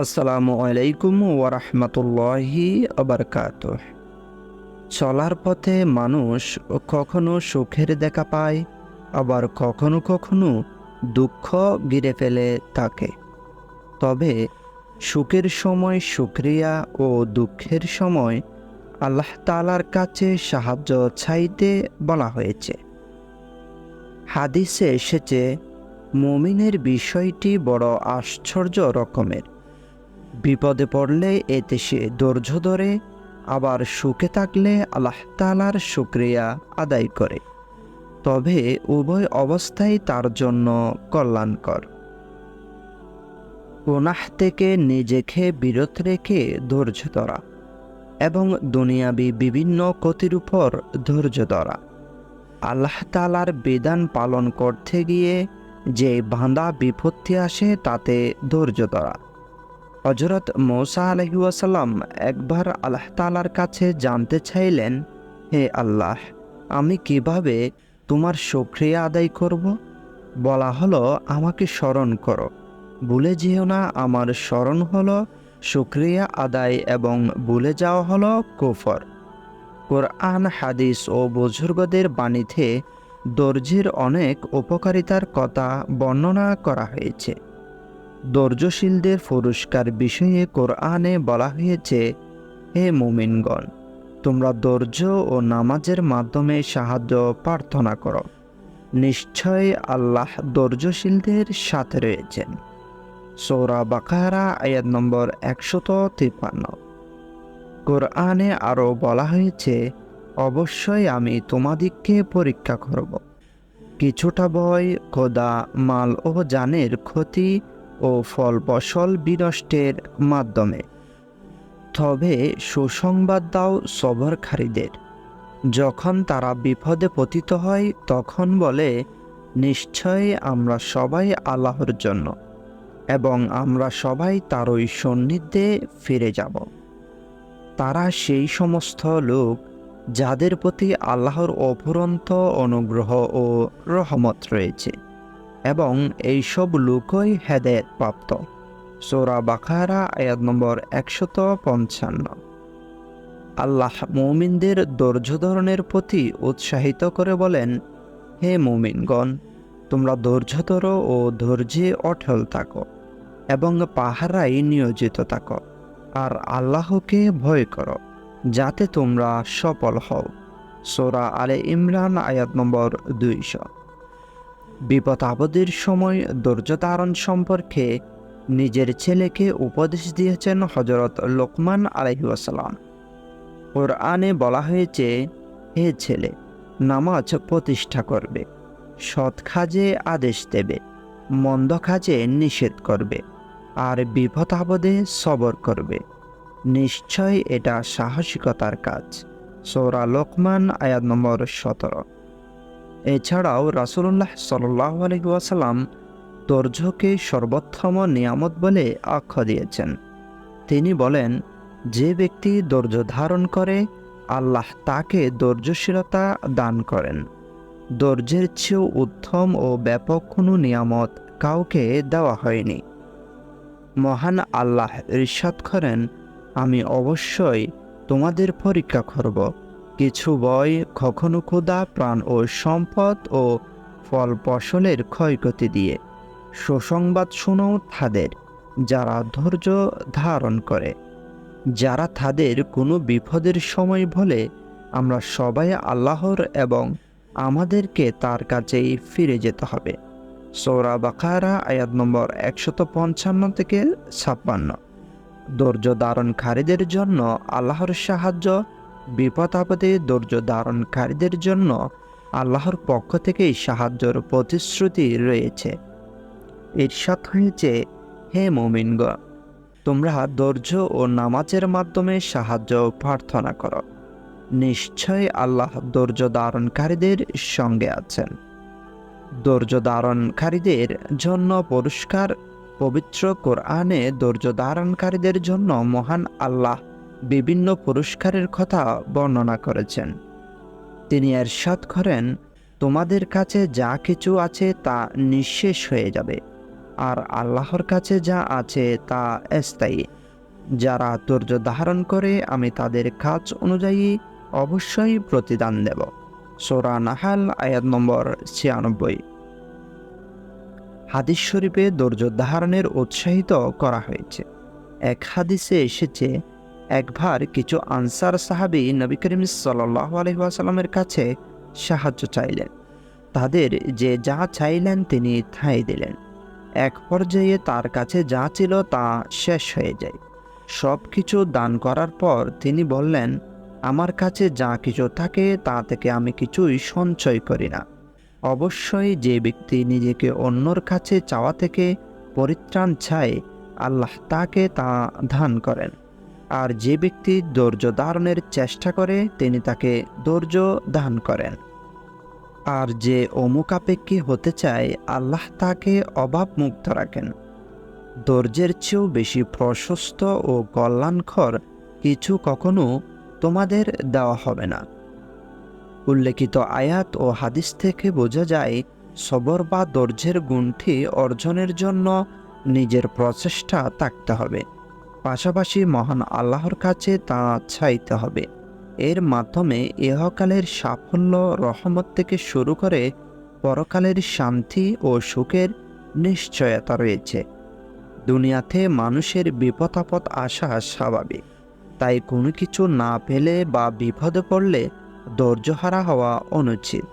আসসালামু আলাইকুম ওরহমতুল্লাহি আবরকাত চলার পথে মানুষ কখনো সুখের দেখা পায়, আবার কখনো কখনো দুঃখ ঘিরে ফেলে তাকে তবে সুখের সময় সুক্রিয়া ও দুঃখের সময় আল্লাহ তালার কাছে সাহায্য চাইতে বলা হয়েছে। হাদিসে এসেছে, মুমিনের বিষয়টি বড় আশ্চর্য রকমের। বিপদে পড়লে এতে সে ধৈর্য ধরে, আবার সুখে থাকলে আল্লাহ তালার শুক্রিয়া আদায় করে। তবে উভয় অবস্থাই তার জন্য কল্যাণকর। গুনাহ থেকে নিজেকে বিরত রেখে ধৈর্য ধরা এবং দুনিয়াবি বিভিন্ন ক্ষতির উপর ধৈর্য ধরা। আল্লাহ তালার বিধান পালন করতে গিয়ে যে বাঁধা বিপত্তি আসে তাতে ধৈর্য ধরা। হজরত মৌসা আলহিউসাল্লাম একবার আল্লাহ তালার কাছে জানতে চাইলেন, হে আল্লাহ, আমি কীভাবে তোমার সক্রিয়া আদায় করব? বলা হলো, আমাকে স্মরণ করো। ভুলে যেও না, আমার স্মরণ হলো শুক্রিয়া আদায় এবং ভুলে যাওয়া হলো কুফর। কোরআন, হাদিস ও বুজুর্গদের বাণীতে দর্জির অনেক উপকারিতার কথা বর্ণনা করা হয়েছে। ধৈর্যশীলদের পুরস্কার বিষয়ে কোরআনে বলা হয়েছে, হে মোমিনগণ, তোমরা ধৈর্য ও নামাজের মাধ্যমে সাহায্য প্রার্থনা করো। নিশ্চয় আল্লাহ ধৈর্যশীলদের সাথে রয়েছেন। সৌরা বাকারা, আয়াত নম্বর একশত তিপ্পান্ন। কোরআনে আরও বলা হয়েছে, অবশ্যই আমি তোমাদিগকে পরীক্ষা করব। কিছুটা ভয় খোদা, মাল ও জানের ক্ষতি ও ফল ফসল বিনষ্টের মাধ্যমে। তবে সুসংবাদ দাও সবরকারীদের যখন তারা বিপদে পতিত হয়, তখন বলে, নিশ্চয় আমরা সবাই আল্লাহর জন্য এবং আমরা সবাই তারই সন্নিধ্যে ফিরে যাব। তারা সেই সমস্ত লোক যাদের প্রতি আল্লাহর অফুরন্ত অনুগ্রহ ও রহমত রয়েছে। এবং এইসব লোকই হেদায়ত প্রাপ্ত। সোরা বাখারা আয়াত নম্বর একশত পঞ্চান্ন। আল্লাহ মৌমিনদের ধৈর্য ধরনের প্রতি উৎসাহিত করে বলেন, হে মৌমিনগণ, তোমরা ধৈর্য ধরো ও ধৈর্যে অটল থাকো এবং পাহারায় নিয়োজিত থাকো। আর আল্লাহকে ভয় করো, যাতে তোমরা সফল হও। সোরা আলে ইমরান, আয়াত নম্বর দুইশো। বিপদ আপদের সময় ধৈর্য ধারণ সম্পর্কে নিজের ছেলেকে উপদেশ দিয়েছেন হজরত লোকমান আলহিউসালাম কোরআনে বলা হয়েছে, হে ছেলে, নামাজ প্রতিষ্ঠা করবে, সৎ কাজে আদেশ দেবে, মন্দ কাজে নিষেধ করবে, আর বিপদ আপদে সবর করবে। নিশ্চয় এটা সাহসিকতার কাজ। সৌরা লোকমান আয়াত নম্বর সতেরো। এছাড়াও রাসুল্লাহ সাল্লাহ আলহিউসালাম ধৈর্যকে সর্বোত্তম নিয়ামত বলে আখ্যা দিয়েছেন। তিনি বলেন, যে ব্যক্তি ধৈর্য ধারণ করে, আল্লাহ তাকে ধৈর্যশীলতা দান করেন। ধৈর্যের চেয়েও উত্তম ও ব্যাপক কোনো নিয়ামত কাউকে দেওয়া হয়নি। মহান আল্লাহ ইরশাদ করেন, আমি অবশ্যই তোমাদের পরীক্ষা করব। কিছু বই কখনো ক্ষুদা প্রাণ ও সম্পদ ও ফল ফসলের ক্ষয়ক্ষতি দিয়ে। সুসংবাদ শুনো তাদের, যারা ধৈর্য ধারণ করে। যারা তাদের কোনো বিপদের সময় বলে, আমরা সবাই আল্লাহর এবং আমাদেরকে তার কাছেই ফিরে যেতে হবে। সৌরা বাকারা, আয়াত নম্বর একশত পঞ্চান্ন থেকে ছাপ্পান্ন। ধৈর্য ধারণকারীদের জন্য আল্লাহর সাহায্য বিপদ আপদে ধৈর্য ধারণকারীদের জন্য আল্লাহর পক্ষ থেকেই সাহায্যের প্রতিশ্রুতি রয়েছে। ঈর্ষাদ হয়েছে, হে মোমিনগ তোমরা ধৈর্য ও নামাজের মাধ্যমে সাহায্য প্রার্থনা করো। নিশ্চয় আল্লাহ ধৈর্য ধারণকারীদের সঙ্গে আছেন। ধৈর্য ধারণকারীদের জন্য পুরস্কার, পবিত্র কোরআনে ধৈর্য ধারণকারীদের জন্য মহান আল্লাহ বিভিন্ন পুরস্কারের কথা বর্ণনা করেছেন। তিনি এর এরশাদ করেন, তোমাদের কাছে যা কিছু আছে তা নিঃশেষ হয়ে যাবে, আর আল্লাহর কাছে যা আছে তা স্থায়ী। যারা ধৈর্য ধারণ করে, আমি তাদের কাজ অনুযায়ী অবশ্যই প্রতিদান দেব। সোরা নাহাল, আয়াত নম্বর ছিয়ানব্বই। হাদিস শরীফে ধৈর্য ধারণের উৎসাহিত করা হয়েছে। এক হাদিসে এসেছে একবার কিছু আনসার সাহাবি নবী করিম সাল্লাহ আলহিহাসাল্লামের কাছে সাহায্য চাইলেন। তাদের যে যা চাইলেন তিনি ঠাঁই দিলেন। এক পর্যায়ে তার কাছে যা ছিল তা শেষ হয়ে যায়। সব কিছু দান করার পর তিনি বললেন, আমার কাছে যা কিছু থাকে তা থেকে আমি কিছুই সঞ্চয় করি না। অবশ্যই যে ব্যক্তি নিজেকে অন্যর কাছে চাওয়া থেকে পরিত্রাণ চায়, আল্লাহ তাকে তা দান করেন। আর যে ব্যক্তি ধৈর্য ধারণের চেষ্টা করে, তিনি তাকে ধৈর্য দান করেন। আর যে অমুকাপেক্ষী হতে চায়, আল্লাহ তাকে অভাব মুক্ত রাখেন। ধৈর্যের চেয়েও বেশি প্রশস্ত ও কল্যাণকর কিছু কখনো তোমাদের দেওয়া হবে না। উল্লেখিত আয়াত ও হাদিস থেকে বোঝা যায়, সবর বা ধৈর্যের গুণটি অর্জনের জন্য নিজের প্রচেষ্টা থাকতে হবে। পাশাপাশি মহান আল্লাহর কাছে তা চাইতে হবে। এর মাধ্যমে ইহকালের সাফল্য, রহমত থেকে শুরু করে পরকালের শান্তি ও সুখের নিশ্চয়তা রয়েছে। দুনিয়াতে মানুষের বিপদ আপদ আসা স্বাভাবিক। তাই কোনো কিছু না পেলে বা বিপদে পড়লে ধৈর্যহারা হওয়া অনুচিত।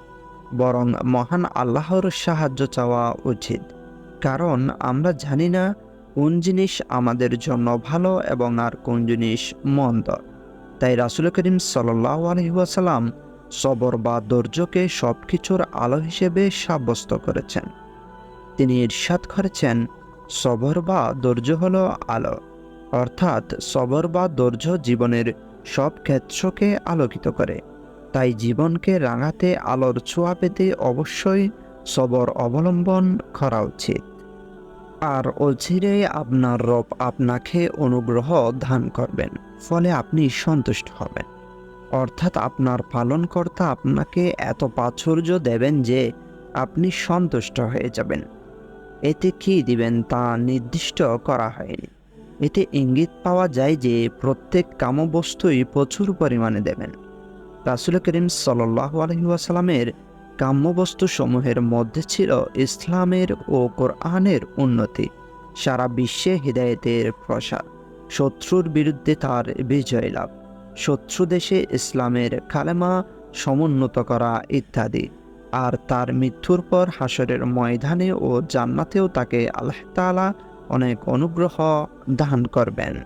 বরং মহান আল্লাহর সাহায্য চাওয়া উচিত। কারণ আমরা জানি না কোন জিনিস আমাদের জন্য ভালো এবং আর কোন জিনিস মন্দ? তাই রাসুল করিম সাল্লাহ আলহিহাসাল্লাম সবর বা ধৈর্যকে সব কিছুর আলো হিসেবে সাব্যস্ত করেছেন। তিনি ইরশাদ করেছেন, সবর বা ধৈর্য হল আলো, অর্থাৎ সবর বা ধৈর্য জীবনের সব ক্ষেত্রকে আলোকিত করে। তাই জীবনকে রাঙাতে, আলোর ছোঁয়া পেতে অবশ্যই সবর অবলম্বন করা উচিত। আর অচিরে আপনার রব আপনাকে অনুগ্রহ দান করবেন, ফলে আপনি সন্তুষ্ট হবেন। অর্থাৎ আপনার পালনকর্তা আপনাকে এত প্রাচুর্য দেবেন যে আপনি সন্তুষ্ট হয়ে যাবেন। এতে কি দিবেন তা নির্দিষ্ট করা হয়নি। এতে ইঙ্গিত পাওয়া যায় যে প্রত্যেক কামবস্তুই প্রচুর পরিমাণে দেবেন। রাসুল করিম সাল্লাহ আলহিউসালামের কাম্যবস্তু সমূহের মধ্যে ছিল ইসলামের ও কোরআনের উন্নতি। সারা বিশ্বে হৃদায়তের প্রসার। শত্রুর বিরুদ্ধে তার বিজয় লাভ। শত্রু দেশে ইসলামের কালেমা সমুন্নত করা ইত্যাদি। আর তার মৃত্যুর পর হাসরের ময়দানে ও জান্নাতেও তাকে আল্লাহ তালা অনেক অনুগ্রহ দান করবেন।